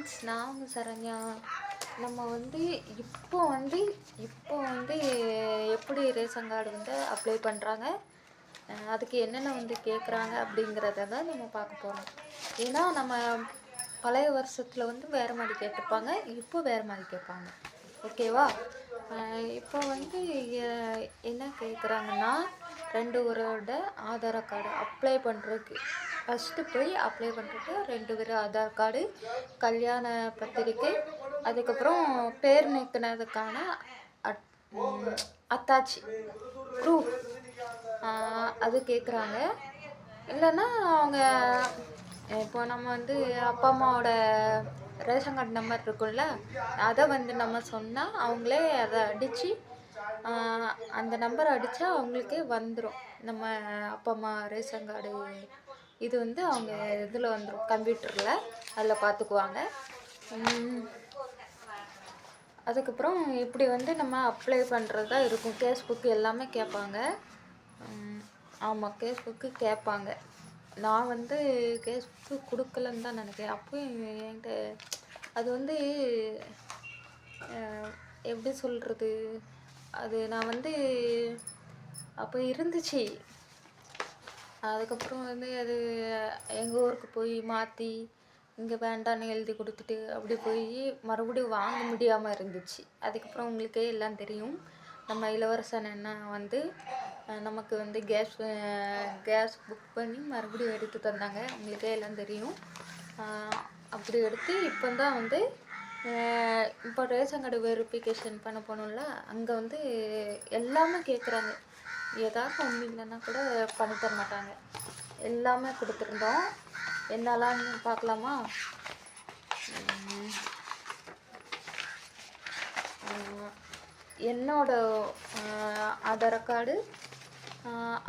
Friends நான் சரண்யா நம்ம வந்து இப்போ வந்து இப்போ வந்து எப்படி ரேஷன் கார்டு வந்து அப்ளை பண்ணுறாங்க அதுக்கு என்னென்ன வந்து கேட்குறாங்க அப்படிங்கிறத தான் நம்ம பார்க்க போகிறோம் ஏன்னா நம்ம பழைய வருஷத்தில் வந்து வேறு மாதிரி கேட்டிருப்பாங்க இப்போ வேறு மாதிரி கேட்பாங்க. ஓகேவா இப்போ வந்து என்ன கேட்குறாங்கன்னா ரெண்டு ஊரோட ஆதார கார்டு அப்ளை பண்ணுறதுக்கு ஃபஸ்ட்டு போய் அப்ளை பண்ணுறது ரெண்டு பேரும் ஆதார் கார்டு கல்யாண பத்திரிக்கை அதுக்கப்புறம் பேர் நீக்கினதுக்கான அட் அத்தாச்சி ப்ரூஃப் அது கேட்குறாங்க இல்லைன்னா அவங்க இப்போ நம்ம வந்து அப்பா அம்மாவோட ரேஷன் கார்டு நம்பர் இருக்கும்ல அதை வந்து நம்ம சொன்னால் அவங்களே அதை அடித்து அந்த நம்பர் அடித்தா அவங்களுக்கே வந்துடும் நம்ம அப்பா அம்மா ரேஷன் கார்டு இது வந்து அவங்க இதில் வந்துடும் கம்ப்யூட்டரில் அதில் பார்த்துக்குவாங்க அதுக்கப்புறம் இப்படி வந்து நம்ம அப்ளை பண்ணுறதா இருக்கும். கேஸ் புக்கு எல்லாமே கேட்பாங்க. ஆமாம் கேஸ் புக்கு கேட்பாங்க. நான் வந்து கேஸ் புக்கு கொடுக்கலன்னு தான் நினைக்கிறேன். அப்போயும் என்கிட்ட அது வந்து எப்படி சொல்கிறது அது நான் வந்து அப்போ இருந்துச்சு. அதுக்கப்புறம் வந்து அது எங்கள் ஊருக்கு போய் மாற்றி இங்கே வேண்டான்னு எழுதி கொடுத்துட்டு அப்படி போய் மறுபடியும் வாங்க முடியாமல் இருந்துச்சு. அதுக்கப்புறம் உங்களுக்கே எல்லாம் தெரியும். நம்ம இளவரசன் என்ன வந்து நமக்கு வந்து கேஸ் கேஸ் புக் பண்ணி மறுபடியும் எடுத்து தந்தாங்க. உங்களுக்கே எல்லாம் தெரியும். அப்படி எடுத்து இப்போ தான் வந்து இப்போ ரேஷன் கார்டு வெரிஃபிகேஷன் பண்ண போனோம்ல அங்கே வந்து எல்லாமே கேட்குறாங்க ஏதாவது ஒன்று இல்லைன்னா கூட பண்ணி தர மாட்டாங்க. எல்லாமே கொடுத்துருந்தோம். என்னெல்லாம் பார்க்கலாமா? என்னோட ஆதார கார்டு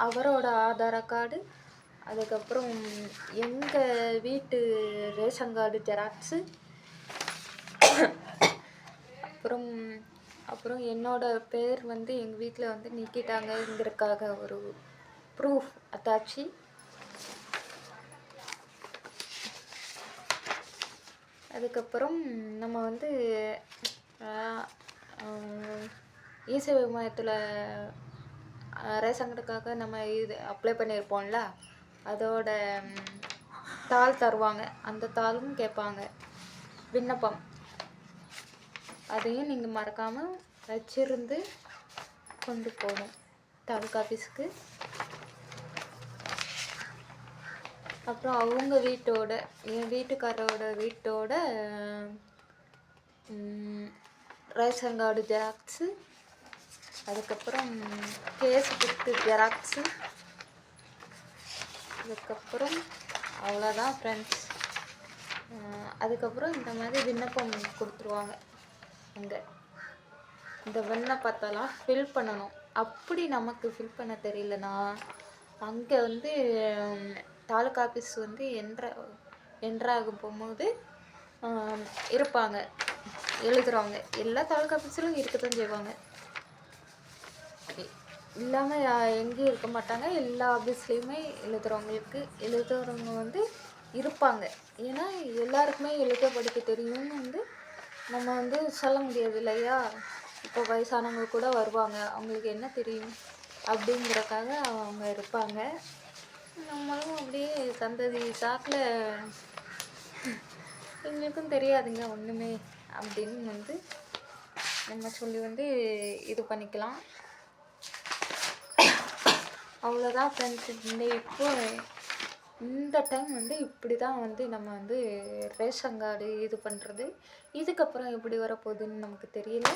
அவரோட ஆதார கார்டு அதுக்கப்புறம் எங்கள் வீட்டு ரேஷன் கார்டு ஜெராக்ஸு அப்புறம் அப்புறம் என்னோட பேர் வந்து எங்கள் வீட்டில் வந்து நீக்கிட்டாங்கங்கிறதுக்காக ஒரு ப்ரூஃப் அத்தாச்சி. அதுக்கப்புறம் நம்ம வந்து இசேவை மையத்தில் ரேஷன் கார்டுக்காக நம்ம இது அப்ளை பண்ணியிருப்போம்ல அதோட தாள் தருவாங்க. அந்த தாளும் கேட்பாங்க. விண்ணப்பம். அதையும் நீங்கள் மறக்காமல் வச்சிருந்து கொண்டு போகணும். தாலுக்கா ஆஃபீஸுக்கு அப்புறம் அவங்க வீட்டோட என் வீட்டுக்காரரோட வீட்டோட ரேஷன் கார்டு ஜெராக்ஸு அதுக்கப்புறம் கேஸ் புக்கு ஜெராக்ஸு அதுக்கப்புறம் அவ்வளோதான் ஃப்ரெண்ட்ஸ் அதுக்கப்புறம் இந்த மாதிரி விண்ணப்பம் கொடுத்துருவாங்க. இங்கே. இந்த விண்ணப்பத்தெல்லாம் ஃபில் பண்ணணும். அப்படி நமக்கு ஃபில் பண்ண தெரியலனா அங்கே வந்து தாலுக்கா ஆஃபீஸ் வந்து என்ற என்ட்ராகும் போகும்போது இருப்பாங்க. எழுதுறவங்க. எல்லா தாலுக்கா ஆஃபீஸிலும் இருக்க தான் செய்வாங்க இல்லாமல் எங்கேயும் இருக்க மாட்டாங்க. எல்லா ஆஃபீஸ்லேயுமே எழுதுறவங்களுக்கு எழுதுறவங்க வந்து இருப்பாங்க. ஏன்னா எல்லாருக்குமே எழுத படிக்க தெரியும்னு வந்து நம்ம வந்து சொல்ல முடியாது இல்லையா? இப்போ வயசானவங்க கூட வருவாங்க. அவங்களுக்கு என்ன தெரியும்? அப்படிங்கிறக்காக அவங்க இருப்பாங்க. நம்மளும் அப்படியே சந்ததி சாக்கில் எங்களுக்கும் தெரியாதுங்க ஒன்றுமே அப்படின்னு வந்து நம்ம சொல்லி வந்து இது பண்ணிக்கலாம். அவ்வளோதான் ஃப்ரெண்ட்ஸ் இந்த இப்போ இந்த டைம் வந்து இப்படி தான் வந்து நம்ம வந்து ரேஷன் கார்டு இது பண்ணுறது இதுக்கப்புறம் எப்படி வரப்போகுதுன்னு நமக்கு தெரியல.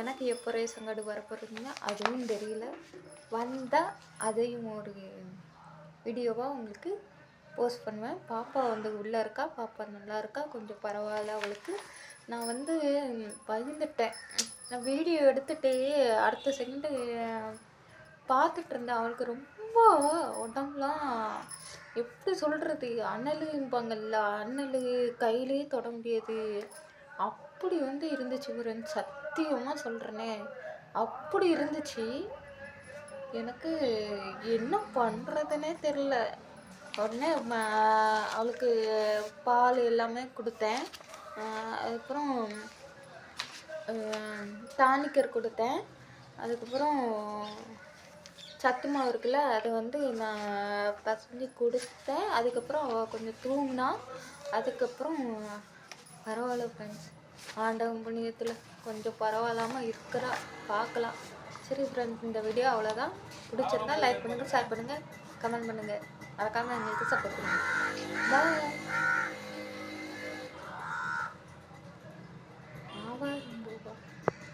எனக்கு எப்போ ரேஷன் கார்டு வரப்போகுதுன்னு அதுவும் தெரியல. வந்தால் அதையும் ஒரு வீடியோவாக உங்களுக்கு போஸ்ட் பண்ணுவேன். பாப்பா வந்து உள்ளே இருக்கா? பாப்பா நல்லா இருக்கா? கொஞ்சம் பரவாயில்ல அவளுக்கு. நான் வந்து பயந்துட்டேன். நான் வீடியோ எடுத்துகிட்டே அடுத்த செகண்டு பார்த்துட்டு இருந்தேன். அவளுக்கு ரொம்ப உடம்புலாம் எப்படி சொல்கிறது அனலும்பாங்கல்ல அனல் கையிலேயே தொட முடியாது அப்படி வந்து இருந்துச்சு ஒரு சத்தியமாக சொல்கிறேனே அப்படி இருந்துச்சு. எனக்கு என்ன பண்ணுறதுனே தெரில உடனே அவளுக்கு பால் எல்லாமே கொடுத்தேன். அதுக்கப்புறம் டானிக்கர் கொடுத்தேன். அதுக்கப்புறம் சத்து மாவு இருக்குல்ல அதை வந்து நான் பசஞ்சு கொடுத்தேன் அதுக்கப்புறம் அவள் கொஞ்சம் தூங்கினா அதுக்கப்புறம் பரவாயில்ல ஃப்ரெண்ட்ஸ் ஆண்டவன் புண்ணியத்தில் கொஞ்சம் பரவாயில்லாமல் இருக்கிறா. பார்க்கலாம். சரி ஃப்ரெண்ட்ஸ் இந்த வீடியோ அவ்வளோதான் பிடிச்சிருந்தா லைக் பண்ணுங்கள் ஷேர் பண்ணுங்கள் கமெண்ட் பண்ணுங்கள் மறக்காமல் எங்களுக்கு சப்போர்ட் பண்ணுங்கள் பாய்